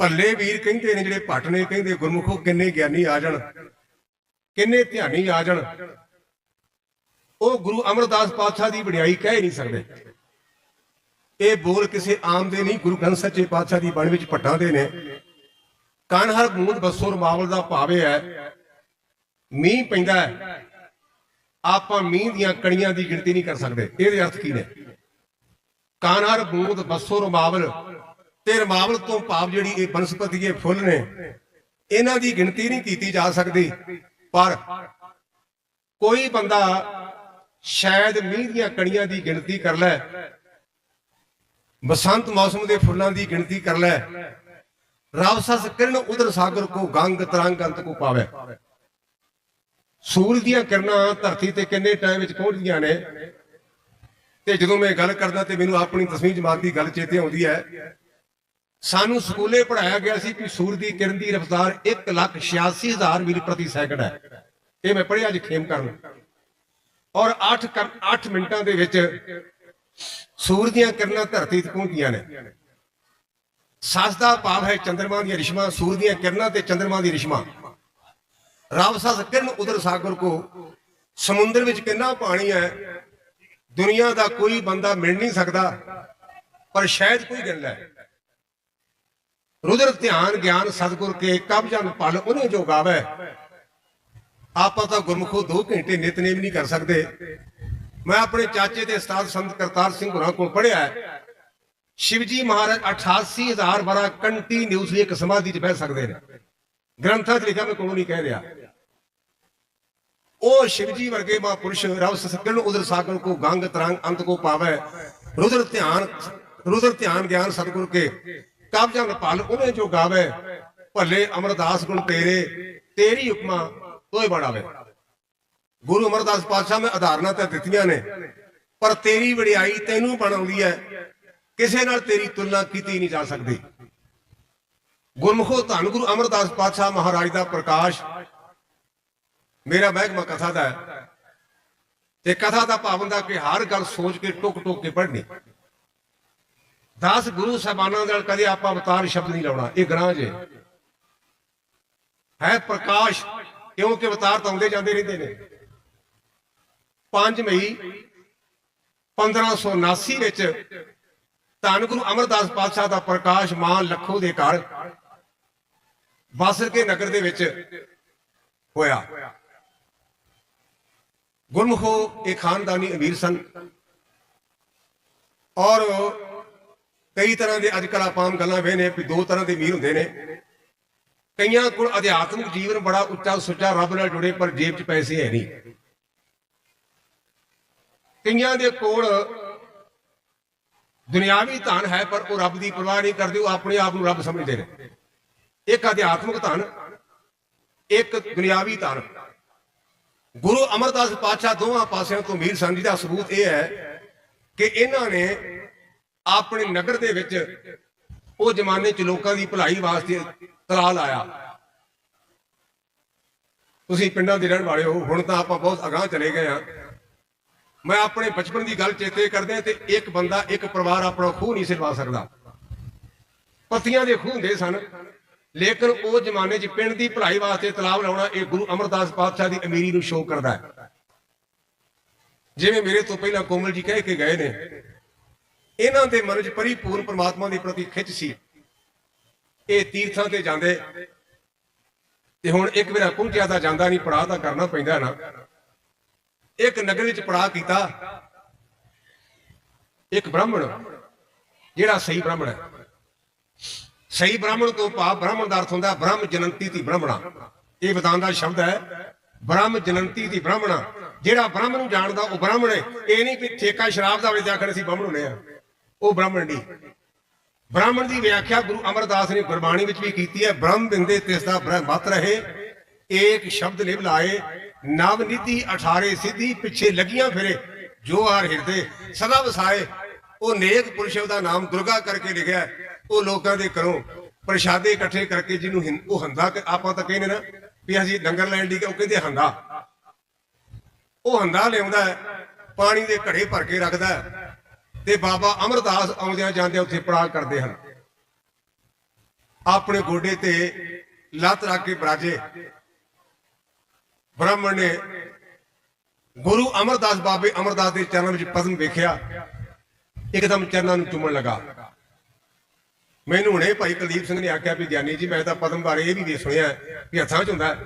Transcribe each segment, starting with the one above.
ਭੱਲੇ ਵੀਰ ਕਹਿੰਦੇ ਨੇ, ਜਿਹੜੇ ਭੱਟ ਨੇ, ਕਹਿੰਦੇ ਗੁਰਮੁਖੋ, ਕਿੰਨੇ ਗਿਆਨੀ ਆ ਜਾਣ। ਕਿੰਨੇ ਧਿਆਨੀ ਆ ਜਾਣ। ਉਹ ਗੁਰੂ ਅਮਰਦਾਸ ਪਾਤਸ਼ਾਹ ਦੀ ਵਡਿਆਈ ਕਹਿ ਨਹੀਂ ਸਕਦੇ। ਇਹ ਬੋਲ ਕਿਸੇ ਆਮ ਦੇ ਨਹੀਂ, ਗੁਰੂ ਗ੍ਰੰਥ ਸੱਚੇ ਪਾਤਸ਼ਾਹ ਦੀ ਬਾਣੀ ਵਿੱਚ ਭੱਟਾਂ ਦੇ ਨੇ। ਕਨ ਹਰ ਬੂੰਦ ਬਸੋ ਰਮਾਵਲ ਦਾ ਭਾਵੇ ਹੈ ਮੀਂਹ ਪੈਂਦਾ ਹੈ ਆਪਾਂ ਮੀਂਹ ਦੀਆਂ ਕਣੀਆਂ ਦੀ ਗਿਣਤੀ ਨਹੀਂ ਕਰ ਸਕਦੇ। ਇਹਦੇ ਅਰਥ ਕੀ ਨੇ? ਕਾਨਹਰ ਬੂੰਦ ਬਸੋ ਰਮਾਵਲ ਤੇ ਰਮਾਵਲ ਤੋਂ ਭਾਵ ਜਿਹੜੀ ਇਹ ਬਨਸਪਤੀ, ਇਹ ਫੁੱਲ ਨੇ, ਇਹਨਾਂ ਦੀ ਗਿਣਤੀ ਨਹੀਂ ਕੀਤੀ ਜਾ ਸਕਦੀ। ਪਰ ਕੋਈ ਬੰਦਾ ਸ਼ਾਇਦ ਮੀਂਹ ਦੀਆਂ ਕਣੀਆਂ ਦੀ ਗਿਣਤੀ ਕਰ ਲੈ, ਬਸੰਤ ਮੌਸਮ ਦੇ ਫੁੱਲਾਂ ਦੀ ਗਿਣਤੀ ਕਰ ਲੈ, ਰਾਵਸਸ ਕਿਰਨ ਉਦਰ ਸਾਗਰ ਕੋ ਗੰਗ ਤਰੰਗ ਅੰਤ ਕੋ ਪਾਵੇ। ਸੂਰਜ ਦੀਆਂ ਕਿਰਨਾਂ ਧਰਤੀ ਤੇ ਕਿੰਨੇ ਟਾਈਮ ਵਿੱਚ ਪਹੁੰਚਦੀਆਂ ਨੇ? ਤੇ ਜਦੋਂ ਮੈਂ ਗੱਲ ਕਰਦਾ ਤੇ ਮੈਨੂੰ ਆਪਣੀ 10ਵੀਂ ਜਮਾਤ ਦੀ ਗੱਲ ਚੇਤੇ ਆਉਂਦੀ ਹੈ ਸਾਨੂੰ ਸਕੂਲੇ ਪੜਾਇਆ ਗਿਆ ਸੀ ਕਿ ਸੂਰਜ ਦੀ ਕਿਰਨ ਦੀ ਰਫ਼ਤਾਰ 186000 ਮੀਲ ਪ੍ਰਤੀ ਸੈਕਿੰਡ ਹੈ। ਇਹ ਮੈਂ ਪੜ੍ਹਿਆ ਅੱਜ ਖੇਮ ਕਰਨ। ਔਰ 8 8 ਮਿੰਟਾਂ ਦੇ ਵਿੱਚ ਸੂਰਜ ਦੀਆਂ ਕਿਰਨਾਂ ਧਰਤੀ ਤੇ ਪਹੁੰਚਦੀਆਂ ਨੇ। ਸੱਸ ਦਾ ਭਾਵ ਹੈ ਚੰਦਰਮਾ ਦੀਆਂ ਰਿਸ਼ਮਾਂ ਸੂਰਜ ਦੀਆਂ ਕਿਰਨਾਂ ਤੇ ਚੰਦਰਮਾ ਦੀ ਰਿਸ਼ਮਾਂ। ਰੱਬ ਸੱਸ ਕਿਰਨ ਉਦਰ ਸਾਗਰ ਕੋ, ਸਮੁੰਦਰ ਵਿੱਚ ਕਿੰਨਾ ਪਾਣੀ ਹੈ, ਦੁਨੀਆ ਦਾ ਕੋਈ ਬੰਦਾ ਮਿਲ ਨਹੀਂ ਸਕਦਾ, ਪਰ ਸ਼ਾਇਦ ਕੋਈ ਗੱਲ ਹੈ ਰੁਦਰ ਧਿਆਨ ਗਿਆਨ ਸਤਗੁਰ ਕੇ ਕਬ ਜਨ ਪਲ ਉਹਨੇ ਜੋ ਗਾਵੇ। ਆਪਾਂ ਤਾਂ ਗੁਰਮੁਖੋ 2 ਘੰਟੇ ਨਿਤਨੇਮ ਨਹੀਂ ਕਰ ਸਕਦੇ। ਮੈਂ ਆਪਣੇ ਚਾਚੇ ਤੇ ਉਸਤਾਦ ਸੰਤ ਕਰਤਾਰ ਸਿੰਘ ਹੋਰਾਂ ਕੋਲ ਪੜ੍ਹਿਆ ਸ਼ਿਵਜੀ ਮਹਾਰਾਜ 88000 ਵਾਰਾ ਕੰਟੀਨਿਊਸਲੀ ਇੱਕ ਸਮਾਧੀ 'ਚ ਬਹਿ ਸਕਦੇ ਨੇ। ਗ੍ਰੰਥਾਂ 'ਚ ਲਿਖਿਆ ਮੈਂ ਕੋਲੋਂ ਨਹੀਂ ਕਹਿ ਰਿਹਾ। ਉਹ ਸ਼ਿਵਜੀ ਵਰਗੇ ਮਹਾਂਪੁਰਸ਼ ਰਵ ਸਸਕਰਨ ਉਦਰ ਸਾਗਰ ਕੋ ਗੰਗ ਤਰੰਗ ਅੰਤ ਕੋ ਪਾਵੇ। ਰੁਦਰ ਧਿਆਨ ਰੁਦਰ ਧਿਆਨ ਗਿਆਨ ਸਤਿਗੁਰ ਕੇ ਕਬ ਜਨ ਭਲ ਉਹਨੇ ਜੋ ਗਾਵੇ, ਭੱਲੇ ਅਮਰਦਾਸ ਗੁਣ ਤੇਰੇ, ਤੇਰੀ ਹੁਕਮਾ ਤੋਏ ਬੜਾਵੇ ਗੁਰੂ ਅਮਰਦਾਸ ਪਾਤਸ਼ਾਹ ਮੈਂ ਆਧਾਰਨਾ ਤਾਂ ਦਿੱਤੀਆਂ ਨੇ, ਪਰ ਤੇਰੀ ਵਡਿਆਈ ਤੈਨੂੰ ਬਣਾਉਂਦੀ ਹੈ ਕਿਸੇ ਨਾਲ ਤੇਰੀ ਤੁਲਨਾ ਕੀਤੀ ਨਹੀਂ ਜਾ ਸਕਦੀ। ਗੁਰਮੁਖੋ ਧੰਨ ਗੁਰੂ ਅਮਰਦਾਸ ਪਾਤਸ਼ਾਹ ਮਹਾਰਾਜ ਦਾ ਪ੍ਰਕਾਸ਼। ਮੇਰਾ ਮਹਿਕਮਾ ਕਥਾ ਦਾ ਹੈ। ਤੇ ਕਥਾ ਦਾ ਭਾਵ ਦਾ ਕਿ ਹਰ ਗੱਲ ਸੋਚ ਕੇ ਟੁਕ ਟੁਕ ਕੇ ਪੜ੍ਹਨੀ। 10 ਗੁਰੂ ਸਾਹਿਬਾਨਾਂ ਨਾਲ ਕਦੇ ਆਪਾਂ ਅਵਤਾਰ ਸ਼ਬਦ ਨਹੀਂ ਲਾਉਣਾ, ਇਹ ਗ੍ਰਾਂਜ ਹੈ ਹੈ ਪ੍ਰਕਾਸ਼ ਕਿਉਂਕਿ ਅਵਤਾਰ ਤਾਂ ਆਉਂਦੇ ਜਾਂਦੇ ਰਹਿੰਦੇ ਨੇ। 5 ਮਈ 1579 ਵਿੱਚ ਧੰਨ ਗੁਰੂ ਅਮਰਦਾਸ ਪਾਤਸ਼ਾਹ ਦਾ ਪ੍ਰਕਾਸ਼ ਮਾਂ ਲੱਖੋ ਦੇ ਘਰ ਬਾਸਰ ਕੇ ਨਗਰ ਦੇ ਵਿੱਚ ਹੋਇਆ। ਗੁਰਮੁਖੋ ਇਹ ਖਾਨਦਾਨੀ ਅਮੀਰ ਸਨ ਔਰ ਕਈ ਤਰ੍ਹਾਂ ਦੇ ਅੱਜ ਕੱਲ੍ਹ ਆਪਾਂ ਆਮ ਗੱਲਾਂ ਵੇਨੇ ਵੀ ਦੋ ਤਰ੍ਹਾਂ ਦੇ ਅਮੀਰ ਹੁੰਦੇ ਨੇ। ਕਈਆਂ ਕੋਲ ਅਧਿਆਤਮਿਕ ਜੀਵਨ ਬੜਾ ਉੱਚਾ ਸੁੱਚਾ ਰੱਬ ਨਾਲ ਜੁੜੇ, ਪਰ ਜੇਬ 'ਚ ਪੈਸੇ ਹੈ ਨਹੀਂ। ਕਈਆਂ ਦੇ ਕੋਲ ਦੁਨਿਆਵੀ ਧਨ ਹੈ, ਪਰ ਉਹ ਰੱਬ ਦੀ ਪਰਵਾਹ ਨਹੀਂ ਕਰਦੇ, ਉਹ ਆਪਣੇ ਆਪ ਨੂੰ ਰੱਬ ਸਮਝਦੇ ਨੇ। ਇੱਕ ਅਧਿਆਤਮਿਕ ਧਨ, ਇੱਕ ਦੁਨਿਆਵੀ ਧਨ। ਗੁਰੂ ਅਮਰਦਾਸ ਪਾਤਸ਼ਾਹ ਦੋਵਾਂ ਪਾਸਿਆਂ ਤੋਂ ਮੀਰ ਸਨ ਜੀ ਦਾ ਸਬੂਤ ਇਹ ਹੈ ਕਿ ਇਹਨਾਂ ਨੇ ਆਪਣੇ ਨਗਰ ਦੇ ਵਿੱਚ ਉਹ ਜ਼ਮਾਨੇ 'ਚ ਲੋਕਾਂ ਦੀ ਭਲਾਈ ਵਾਸਤੇ ਤਲਾ ਲਾਇਆ। ਤੁਸੀਂ ਪਿੰਡਾਂ ਦੇ ਰਹਿਣ ਵਾਲੇ ਹੋ, ਹੁਣ ਤਾਂ ਆਪਾਂ ਬਹੁਤ ਅਗਾਹ ਚਲੇ ਗਏ ਆ ਮੈਂ ਆਪਣੇ ਬਚਪਨ ਦੀ ਗੱਲ ਚੇਤੇ ਕਰਦੇ ਤੇ ਇੱਕ ਬੰਦਾ, ਇੱਕ ਪਰਿਵਾਰ ਆਪਣਾ ਖੂਹ ਨਹੀਂ ਸਿਲਵਾ ਸਕਦਾ। ਪੱਤੀਆਂ ਦੇ ਖੂਹ ਹੁੰਦੇ ਸਨ, ਲੇਕਿਨ ਉਹ ਜ਼ਮਾਨੇ 'ਚ ਪਿੰਡ ਦੀ ਭਲਾਈ ਵਾਸਤੇ ਤਲਾਬ ਲਾਉਣਾ ਇਹ ਗੁਰੂ ਅਮਰਦਾਸ ਪਾਤਸ਼ਾਹ ਦੀ ਅਮੀਰੀ ਨੂੰ ਸ਼ੋਅ ਕਰਦਾ ਹੈ। ਜਿਵੇਂ ਮੇਰੇ ਤੋਂ ਪਹਿਲਾਂ ਕੋਮਲ ਜੀ ਕਹਿ ਕੇ ਗਏ ਨੇ ਇਹਨਾਂ ਦੇ ਮਨ 'ਚ ਪਰਿਪੂਰਨ ਪ੍ਰਮਾਤਮਾ ਦੇ ਪ੍ਰਤੀ ਖਿੱਚ ਸੀ। ਇਹ ਤੀਰਥਾਂ ਤੇ ਜਾਂਦੇ। ਤੇ ਹੁਣ ਇੱਕ ਵਾਰ ਪਹੁੰਚਿਆ ਤਾਂ ਜਾਂਦਾ ਨਹੀਂ, ਪੜਾਅ ਤਾਂ ਕਰਨਾ ਪੈਂਦਾ ਨਾ। ਇੱਕ ਨਗਰ ਵਿੱਚ ਪੜਾਅ ਕੀਤਾ। ਇੱਕ ਬ੍ਰਾਹਮਣ, ਜਿਹੜਾ ਸਹੀ ਬ੍ਰਾਹਮਣ ਹੈ। ਸਹੀ ਬ੍ਰਾਹਮਣ ਤੋਂ ਭਾਵ ਬ੍ਰਾਹਮਣ ਦਾ ਅਰਥ ਹੁੰਦਾ ਬ੍ਰਹਮ ਜਨੰਤੀ ਦੀ ਬ੍ਰਾਹਮਣਾ। ਇਹ ਵਿਦਾਨ ਦਾ ਸ਼ਬਦ ਹੈ, ਬ੍ਰਹਮ ਜਨੰਤੀ ਦੀ ਬ੍ਰਾਹਮਣਾ। ਜਿਹੜਾ ਬ੍ਰਹਮ ਨੂੰ ਜਾਣਦਾ ਉਹ ਬ੍ਰਾਹਮਣ ਹੈ। ਇਹ ਨਹੀਂ ਕਿ ਠੇਕਾ ਸ਼ਰਾਬ ਦਾ ਹੋਵੇ ਆਖਣ ਅਸੀਂ ਬ੍ਰਾਹਮਣ ਹੁੰਦੇ ਆ ਉਹ ਬ੍ਰਾਹਮਣ ਦੀ। ਬ੍ਰਾਹਮਣ ਦੀ ਵਿਆਖਿਆ ਗੁਰੂ ਅਮਰਦਾਸ ਨੇ ਗੁਰਬਾਣੀ ਵਿੱਚ ਵੀ ਕੀਤੀ ਹੈ। ਬ੍ਰਹਮ ਬਿੰਦੇ ਤਿਸ ਦਾ ਬ੍ਰਹਮਤ ਰਹੇ। ਏਕ ਸ਼ਬਦ ਲਿਵ ਲਾਏ। ਨਵ ਨੀਤੀ 18 ਸਿੱਧੀ ਪਿੱਛੇ ਲੱਗੀਆਂ ਫਿਰੇ। ਜੋ ਹਰ ਹਿਰਦੇ ਸਦਾ ਵਸਾਏ। ਉਹ ਨੇਕ ਪੁਰਸ਼ ਦਾ ਨਾਮ ਦੁਰਗਾ ਕਰਕੇ ਲਿਖਿਆ ਉਹ ਲੋਕਾਂ ਦੇ ਘਰੋਂ ਪ੍ਰਸ਼ਾਦੇ ਇਕੱਠੇ ਕਰਕੇ ਜਿਹਨੂੰ ਉਹ ਹੰਦਾ ਆਪਾਂ ਤਾਂ ਕਹਿੰਦੇ ਨਾ ਵੀ ਅਸੀਂ ਲੰਗਰ ਲੈਣ ਦੀ ਉਹ ਕਹਿੰਦੇ ਹੰਦਾ। ਉਹ ਹੰਦਾ ਲਿਆਉਂਦਾ ਪਾਣੀ ਦੇ ਘੜੇ ਭਰ ਕੇ ਰੱਖਦਾ ਤੇ ਬਾਬਾ ਅਮਰਦਾਸ ਆਉਂਦਿਆਂ ਜਾਂਦਿਆਂ ਉੱਥੇ ਪੜਾਅ ਕਰਦੇ ਹਨ। ਆਪਣੇ ਗੋਡੇ ਤੇ ਲੱਤ ਰੱਖ ਕੇ ਬਰਾਜੇ। ਬ੍ਰਾਹਮਣ ਨੇ ਗੁਰੂ ਅਮਰਦਾਸ ਬਾਬੇ ਅਮਰਦਾਸ ਦੇ ਚਰਨਾਂ ਵਿੱਚ ਪਦਮ ਵੇਖਿਆ। ਇੱਕਦਮ ਚਰਨਾਂ ਨੂੰ ਚੁੰਮਣ ਲੱਗਾ। ਮੈਨੂੰ ਹੁਣੇ ਭਾਈ ਕੁਲਦੀਪ ਸਿੰਘ ਨੇ ਆਖਿਆ ਵੀ ਗਿਆਨੀ ਜੀ, ਮੈਂ ਤਾਂ ਪਦਮ ਬਾਰੇ ਇਹ ਵੀ ਸੁਣਿਆ ਕਿ ਹੱਥਾਂ 'ਚ ਹੁੰਦਾ।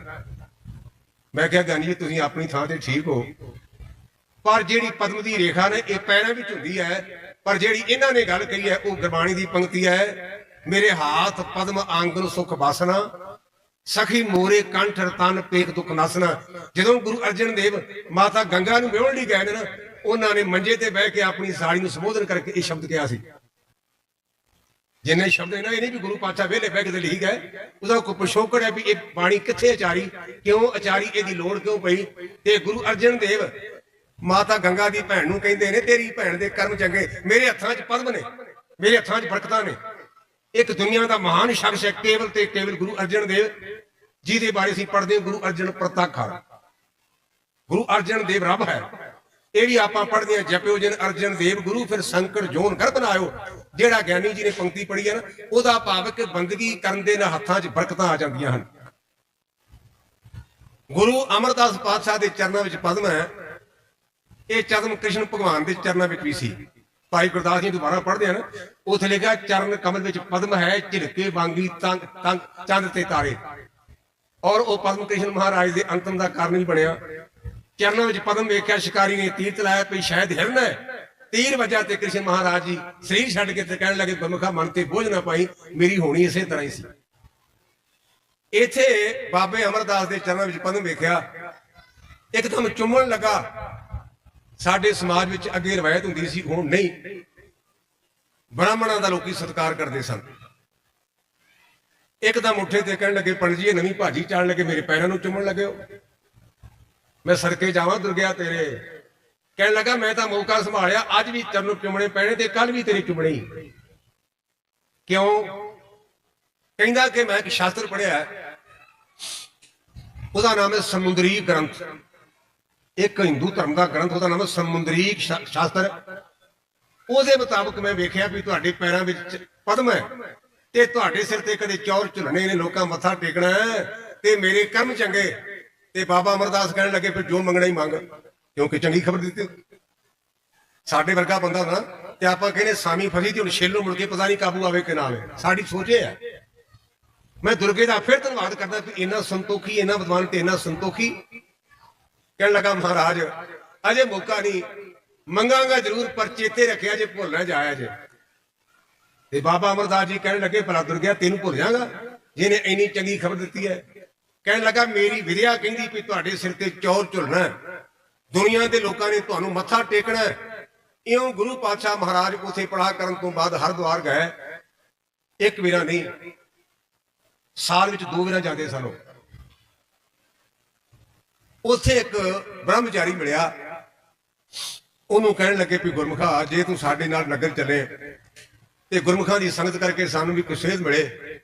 ਮੈਂ ਕਿਹਾ ਗਿਆਨੀ ਜੀ, ਤੁਸੀਂ ਆਪਣੀ ਥਾਂ ਤੇ ਠੀਕ ਹੋ। ਪਰ ਜਿਹੜੀ ਪਦਮ ਦੀ ਰੇਖਾ ਨੇ, ਇਹ ਪੈਰਾਂ ਵਿੱਚ ਹੁੰਦੀ ਹੈ। ਪਰ ਜਿਹੜੀ ਇਹਨਾਂ ਨੇ ਗੱਲ ਕਹੀ ਹੈ, ਉਹ ਗੁਰਬਾਣੀ ਦੀ ਪੰਕਤੀ ਹੈ, ਮੇਰੇ ਹਾਥ ਪਦਮ ਆਂਗਨ ਸੁਖ ਬਾਸਨਾ, ਸਖੀ ਮੋਰੇ ਕੰਠ ਤਨ ਪੇਖ ਦੁਖ ਨਸਨਾ। ਜਦੋਂ ਗੁਰੂ ਅਰਜਨ ਦੇਵ ਮਾਤਾ ਗੰਗਾ ਨੂੰ ਵਿਆਹਣ ਲਈ ਗਏ ਨੇ ਨਾ, ਉਹਨਾਂ ਨੇ ਮੰਜੇ ਤੇ ਬਹਿ ਕੇ ਆਪਣੀ ਸਾੜੀ ਨੂੰ ਸੰਬੋਧਨ ਕਰਕੇ ਇਹ ਸ਼ਬਦ ਕਿਹਾ ਸੀ। ਜਿੰਨੇ ਸ਼ਬਦ ਇਹਨਾਂ ਇਹ ਨਹੀਂ ਵੀ ਗੁਰੂ ਪਾਤਸ਼ਾਹ ਵੇਲੇ ਬਹਿ ਕੇ ਤੇ ਲਿਖ ਗਏ। ਉਹਦਾ ਕੋਈ ਪਿਛੋਕੜ ਹੈ ਵੀ ਇਹ ਬਾਣੀ ਕਿੱਥੇ ਅਚਾਰੀ ਕਿਉਂ ਅਚਾਰੀ ਇਹਦੀ ਲੋੜ ਕਿਉਂ ਪਈ? ਤੇ ਗੁਰੂ ਅਰਜਨ ਦੇਵ ਮਾਤਾ ਗੰਗਾ ਦੀ ਭੈਣ ਨੂੰ ਕਹਿੰਦੇ ਨੇ, ਤੇਰੀ ਭੈਣ ਦੇ ਕਰਮ ਚੰਗੇ, ਮੇਰੇ ਹੱਥਾਂ 'ਚ ਪਦਮ ਨੇ, ਮੇਰੇ ਹੱਥਾਂ 'ਚ ਬਰਕਤਾਂ ਨੇ। ਇੱਕ ਦੁਨੀਆ ਦਾ ਮਹਾਨ ਸ਼ਖਸ ਹੈ, ਕੇਵਲ ਤੇ ਕੇਵਲ ਗੁਰੂ ਅਰਜਨ ਦੇਵ, ਜਿਹਦੇ ਬਾਰੇ ਅਸੀਂ ਪੜ੍ਹਦੇ ਹਾਂ, ਗੁਰੂ ਅਰਜਨ ਪ੍ਰਤਾਖਾ ਗੁਰੂ ਅਰਜਨ ਦੇਵ ਰੱਬ ਹੈ। ਇਹ ਵੀ ਆਪਾਂ ਪੜ੍ਹਦੇ ਹਾਂ, ਜਪਿਓ ਜਨ ਅਰਜਨ ਦੇਵ, ਗੁਰੂ ਫਿਰ ਸੰਕਟ ਜੋਨ ਕਰ ਬਣਾਇਓ ਜਿਹੜਾ ਗਿਆਨੀ ਜੀ ਨੇ ਪੰਕਤੀ ਪੜ੍ਹੀ ਹੈ ਨਾ, ਉਹਦਾ ਭਾਵ ਕਿ ਬੰਦਗੀ ਕਰਨ ਦੇ ਨਾਲ ਹੱਥਾਂ 'ਚ ਬਰਕਤਾਂ ਆ ਜਾਂਦੀਆਂ ਹਨ। ਗੁਰੂ ਅਮਰਦਾਸ ਪਾਤਸ਼ਾਹ ਦੇ ਚਰਨਾਂ ਵਿੱਚ ਪਦਮ ਹੈ। ਇਹ ਚਰਨ ਕ੍ਰਿਸ਼ਨ ਭਗਵਾਨ ਦੇ ਚਰਨਾਂ ਵਿੱਚ ਵੀ ਸੀ। ਭਾਈ ਗੁਰਦਾਸ ਜੀ ਦੁਬਾਰਾ ਪੜ੍ਹਦੇ ਹਨ, ਉੱਥੇ ਲਿਖਿਆ ਚਰਨ ਕਮਲ ਵਿੱਚ ਪਦਮ ਹੈ, ਝਿੜਕੇ ਵਾਂਗੀ ਤੰਗ ਤੰਗ, ਚੰਦ ਤੇ ਤਾਰੇ। ਔਰ ਉਹ ਪਦਮ ਕ੍ਰਿਸ਼ਨ ਮਹਾਰਾਜ ਦੇ ਅੰਤਮ ਦਾ ਕਾਰਨ ਵੀ ਬਣਿਆ। ਚਰਨਾਂ ਵਿੱਚ ਪਦਮ ਵੇਖਿਆ, ਸ਼ਿਕਾਰੀ ਨੇ ਤੀਰ ਚਲਾਇਆ ਵੀ ਸ਼ਾਇਦ ਹਿਰਨ ਹੈ। ਤੀਰ ਵਜਾ ਤੇ ਕ੍ਰਿਸ਼ਨ ਮਹਾਰਾਜ ਜੀ ਸਰੀਰ ਛੱਡ ਕੇ ਤੇ ਕਹਿਣ ਲੱਗੇ, ਗੁਰਮੁਖਾ ਮਨ ਤੇ ਬੋਝ ਨਾ ਪਾਈ, ਮੇਰੀ ਹੋਣੀ ਇਸੇ ਤਰ੍ਹਾਂ ਹੀ ਸੀ। ਇੱਥੇ ਬਾਬੇ ਅਮਰਦਾਸ ਦੇ ਚਰਨਾਂ ਵਿੱਚ ਪਦਮ ਵੇਖਿਆ। ਇੱਕਦਮ ਚੁੰਮਣ ਲੱਗਾ। ਸਾਡੇ ਸਮਾਜ ਵਿੱਚ ਅੱਗੇ ਰਵਾਇਤ ਹੁੰਦੀ ਸੀ, ਹੁਣ ਨਹੀਂ। ਬ੍ਰਾਹਮਣਾਂ ਦਾ ਲੋਕੀ ਸਤਿਕਾਰ ਕਰਦੇ ਸਨ। ਇੱਕਦਮ ਉੱਠੇ ਤੇ ਕਹਿਣ ਲੱਗੇ, ਪੰਡਤ ਜੀ, ਇਹ ਨਵੀਂ ਭਾਜੀ ਚਾਣ ਲੱਗੇ, ਮੇਰੇ ਪੈਰਾਂ ਨੂੰ ਚੁੰਮਣ ਲੱਗੇ ਹੋ। ਮੈਂ ਸਰਕੇ ਜਾਵਾਂ ਦੁਰਗਿਆ ਤੇਰੇ। ਕਹਿਣ ਲੱਗਾ, ਮੈਂ ਤਾਂ ਮੌਕਾ ਸੰਭਾਲਿਆ, ਅੱਜ ਵੀ ਚਰਨ ਚੁੰਮਣੇ ਪੈਣੇ ਤੇ ਕੱਲ ਵੀ ਤੇਰੀ ਚੁੰਮਣੀ। ਕਿਉਂ? ਕਹਿੰਦਾ ਕਿ ਮੈਂ ਇੱਕ ਸ਼ਾਸਤਰ ਪੜ੍ਹਿਆ ਉਹਦਾ ਨਾਮ ਹੈ ਸਮੁੰਦਰੀ ਗ੍ਰੰਥ। ਇੱਕ ਹਿੰਦੂ ਧਰਮ ਦਾ ਗ੍ਰੰਥ, ਉਹਦਾ ਨਾਮ ਹੈ ਸਮੁੰਦਰੀ ਸ਼ਾ- ਸ਼ਾਸਤਰ। ਉਹਦੇ ਮੁਤਾਬਕ ਮੈਂ ਵੇਖਿਆ ਵੀ ਤੁਹਾਡੇ ਪੈਰਾਂ ਵਿੱਚ ਪਦਮ ਹੈ ਤੇ ਤੁਹਾਡੇ ਸਿਰ ਤੇ ਕਦੇ ਚੌਰ ਝੁਲਣੇ ਨੇ, ਲੋਕਾਂ ਮੱਥਾ ਟੇਕਣਾ ਤੇ ਮੇਰੇ ਕਰਮ ਚੰਗੇ। ਤੇ ਬਾਬਾ ਅਮਰਦਾਸ ਕਹਿਣ ਲੱਗੇ, ਫਿਰ ਜੋ ਮੰਗਣਾ ਹੀ ਮੰਗ। ਕਿਉਂਕਿ ਚੰਗੀ ਖਬਰ ਦਿੱਤੀ। ਸਾਡੇ ਵਰਗਾ ਬੰਦਾ ਹੁੰਦਾ ਨਾ ਤੇ ਆਪਾਂ ਕਹਿੰਦੇ, ਸਾਮੀ ਫਸੀ ਤੇ ਹੁਣ ਛੇਲੋ ਮੁੜ ਕੇ ਪਤਾ ਨਹੀਂ ਕਾਬੂ ਆਵੇ ਕਿ ਨਾ ਆਵੇ। ਸਾਡੀ ਸੋਚ ਇਹ ਹੈ। ਮੈਂ ਦੁਰਗੇ ਦਾ ਫਿਰ ਧੰਨਵਾਦ ਕਰਦਾ ਕਿ ਇੰਨਾ ਸੰਤੋਖੀ, ਇੰਨਾ ਵਿਦਵਾਨ ਤੇ ਇੰਨਾ ਸੰਤੋਖੀ। ਕਹਿਣ ਲੱਗਾ, ਮਹਾਰਾਜ, ਅਜੇ ਮੌਕਾ ਨਹੀਂ। ਮੰਗਾਂਗਾ ਜ਼ਰੂਰ ਪਰ ਚੇਤੇ ਰੱਖਿਆ ਜੇ ਭੁੱਲ ਨਾ ਜਾਇਆ ਜੇ। ਤੇ ਬਾਬਾ ਅਮਰਦਾਸ ਜੀ ਕਹਿਣ ਲੱਗੇ, ਭਲਾ ਦੁਰਗਿਆ, ਤੈਨੂੰ ਭੁੱਲ ਜਾਗਾ ਜਿਹਨੇ ਇੰਨੀ ਚੰਗੀ ਖਬਰ ਦਿੱਤੀ ਹੈ। ਕਹਿਣ ਲੱਗਾ, ਮੇਰੀ ਵਿਦਿਆ ਕਹਿੰਦੀ ਵੀ ਤੁਹਾਡੇ ਸਿਰ ਤੇ ਚੌਰ ਝੁਲਣਾ ਹੈ। ਦੁਨੀਆ ਦੇ ਲੋਕਾਂ ਨੇ ਤੁਹਾਨੂੰ ਮੱਥਾ ਟੇਕਣਾ ਇਉਂ ਗੁਰੂ ਪਾਤਸ਼ਾਹ ਮਹਾਰਾਜ ਉਥੇ ਪੜਾ ਕਰਨ ਤੋਂ ਬਾਅਦ ਹਰਦੁਆਰ ਗਏ। ਇੱਕ ਵੀਰਾ ਨਹੀਂ, ਸਾਲ ਵਿੱਚ ਦੋ ਵਾਰਾਂ ਜਾਂਦੇ ਸਨ ਉਹ। ਉੱਥੇ ਇੱਕ ਬ੍ਰਹਮਚਾਰੀ ਮਿਲਿਆ। ਉਹਨੂੰ ਕਹਿਣ ਲੱਗੇ ਵੀ ਗੁਰਮੁਖਾ, ਜੇ ਤੂੰ ਸਾਡੇ ਨਾਲ ਨਗਰ ਚੱਲੇ ਤੇ ਗੁਰਮੁਖਾਂ ਦੀ ਸੰਗਤ ਕਰਕੇ ਸਾਨੂੰ ਵੀ ਕੁਛ ਸੇਧ ਮਿਲੇ।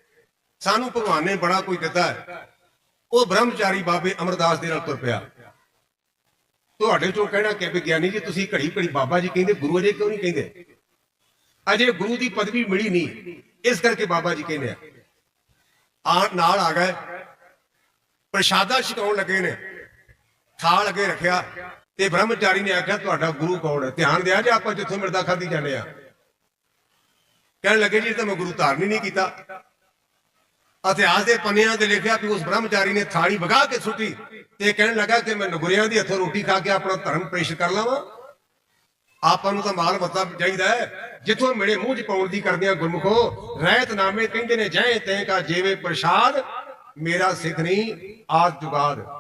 ਸਾਨੂੰ ਭਗਵਾਨ ਨੇ ਬੜਾ ਕੁਝ ਦਿੱਤਾ ਹੈ। ਉਹ ਬ੍ਰਹਮਚਾਰੀ ਬਾਬੇ ਅਮਰਦਾਸ ਦੇ ਨਾਲ ਤੁਰ ਪਿਆ। ਤੁਹਾਡੇ ਚੋਂ ਕਹਿਣਾ ਕਿ ਵੀ ਗਿਆਨੀ ਜੀ, ਤੁਸੀਂ ਘੜੀ ਘੜੀ ਬਾਬਾ ਜੀ ਕਹਿੰਦੇ, ਗੁਰੂ ਅਜੇ ਕਿਉਂ ਨਹੀਂ ਕਹਿੰਦੇ? ਅਜੇ ਗੁਰੂ ਦੀ ਪਦਵੀ ਮਿਲੀ ਨਹੀਂ। ਇਸ ਕਰਕੇ ਬਾਬਾ ਜੀ ਕਹਿੰਦੇ ਆ ਨਾਲ ਆ ਗਏ। ਪ੍ਰਸ਼ਾਦਾ ਛਕਾਉਣ ਲੱਗੇ ਨੇ। ਥਾਲ ਅੱਗੇ ਰੱਖਿਆ ਤੇ ਬ੍ਰਹਮਚਾਰੀ ਨੇ ਆਖਿਆ, ਤੁਹਾਡਾ ਗੁਰੂ ਕੌਣ ਹੈ? ਧਿਆਨ ਦਿਆ ਜੇ ਆਪਾਂ ਜਿੱਥੋਂ ਮਿਰਦਾ ਖਾਦੀ ਜਾਂਦੇ ਆ? ਕਹਿਣ ਲੱਗੇ, ਜੀ ਤਾਂ ਮੈਂ ਗੁਰੂ ਧਾਰਨ ਹੀ ਨਹੀਂ ਕੀਤਾ। ਇਤਿਹਾਸ ਦੇ ਪੰਨਿਆਂ ਤੇ ਲਿਖਿਆ ਕਿ ਉਸ ਬ੍ਰਹਮਚਾਰੀ ਨੇ ਥਾਲੀ ਵਗਾ ਕੇ ਸੁੱਟੀ ਤੇ ਕਹਿਣ ਲੱਗਾ ਕਿ ਮੈਂ ਨਗੁਰਿਆਂ ਦੀ ਹੱਥੋਂ ਰੋਟੀ ਖਾ ਕੇ ਆਪਣਾ ਧਰਮ ਪੇਸ਼ ਕਰ ਲਵਾਂ। ਆਪਾਂ ਨੂੰ ਤਾਂ ਮਾਲ ਮੱਤਾ ਚਾਹੀਦਾ ਹੈ। ਜਿੱਥੋਂ ਮੇਰੇ ਮੂੰਹ 'ਚ ਪਾਉਣ ਦੀ ਕਰਦਿਆਂ ਗੁਰਮੁਖੋ ਰਹਿਤ ਨਾਮੇ ਕਹਿੰਦੇ ਨੇ, ਜੈ ਤੈ ਕਾ ਜੀਵੇ ਪ੍ਰਸ਼ਾਦ, ਮੇਰਾ ਸਿੱਖ ਨਹੀਂ, ਆਦ ਜੁਗਾਦ।